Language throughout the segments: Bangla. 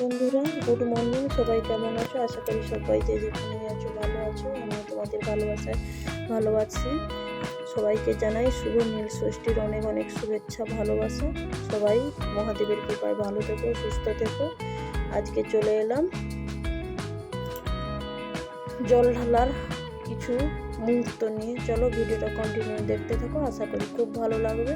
বন্ধুরা, গুড মর্নিং। সবাই কেমন আছো? আশা করি সবাই যে যেখানে আছো, ভালো আছো। আমি তোমাদের ভালোবাসায় ভালোবাসি। সবাইকে জানাই শুভ নীল ষষ্ঠীর অনেক অনেক শুভেচ্ছা, ভালোবাসা। সবাই মহাদেবের কৃপায় ভালো থেকো, সুস্থ থেকো। আজকে চলে এলাম জল ঢালার কিছু মুহূর্ত নিয়ে। চলো ভিডিওটা কন্টিনিউ দেখতে থাকো। আশা করি খুব ভালো লাগবে।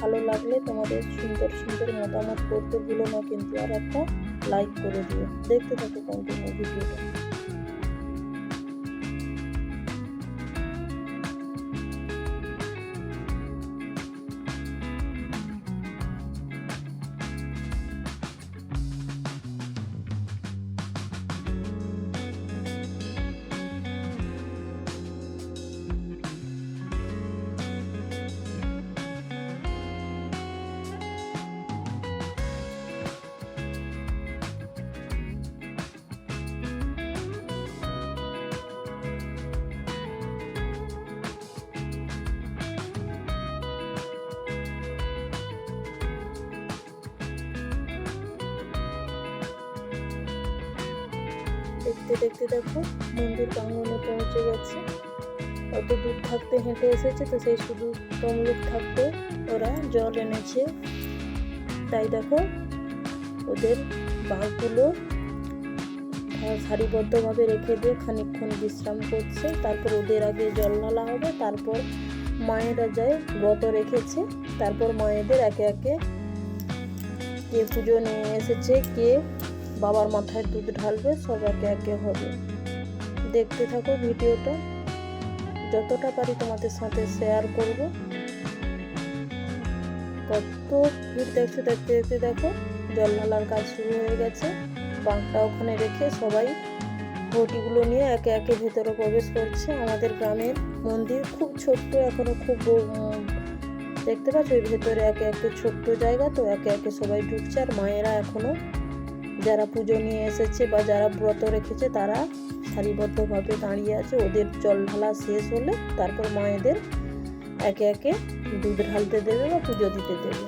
ভালো লাগলে তোমাদের সুন্দর সুন্দর মতামত করতে ভুলো না কিন্তু আর একটা লাইক করে দিও। দেখতে থাকো কন্টিনিউ ভিডিওটা দেখতে দেখতে দেখো, মন্দির প্রাঙ্গনে পৌঁছে গেছে। অত দূর থাকতে হেঁটে এসেছে, তো সেই শুধু তমলুক থাকতে ওরা জল এনেছে। তাই দেখো, ওদের বাঘগুলো সারিবদ্ধভাবে রেখে দিয়ে খানিকক্ষণ বিশ্রাম করছে। তারপর ওদের আগে জল ঢালা হবে, তারপর মায়েরা যায় ব্রত রেখেছে। তারপর মায়েদের একে একে কে পুজো নিয়ে এসেছে, কে বাবার মাথায় দুধ ঢালবে সব একে একে হবে। দেখতে থাকো ভিডিওটা। যতটা পারি তোমাদের সাথে শেয়ার করব। কত ভিড় দেখছ দেখতে দেখতে দেখো জল ঢালার কাজ শুরু হয়ে গেছে। বাঁকটা ওখানে রেখে সবাই ঘটিগুলো নিয়ে একে একে ভেতরে প্রবেশ করছে। আমাদের গ্রামের মন্দির খুব ছোট্ট, এখনও খুব দেখতে পাচ্ছ? ভেতরে একে একে ছোট্ট জায়গা তো, একে একে সবাই ঢুকছে। আর মায়েরা এখনও যারা পুজো নিয়ে এসেছে বা যারা ব্রত রেখেছে, তারা সারিবদ্ধভাবে দাঁড়িয়ে আছে। ওদের জল ঢালা শেষ হলে তারপর মায়েদের একে একে দুধ ঢালতে দেবে বা পুজো দিতে দেবে।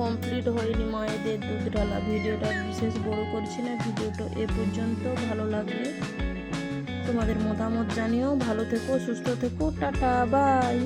কমপ্লিট হয়নি মায়েদের দুধ ঢালা। ভিডিওটা বিশেষ বড় করছি না, ভিডিওটা এ পর্যন্ত ভালো লাগলে তোমাদের মতামত জানিও। ভালো থেকো, সুস্থ থেকো, টাটা বাই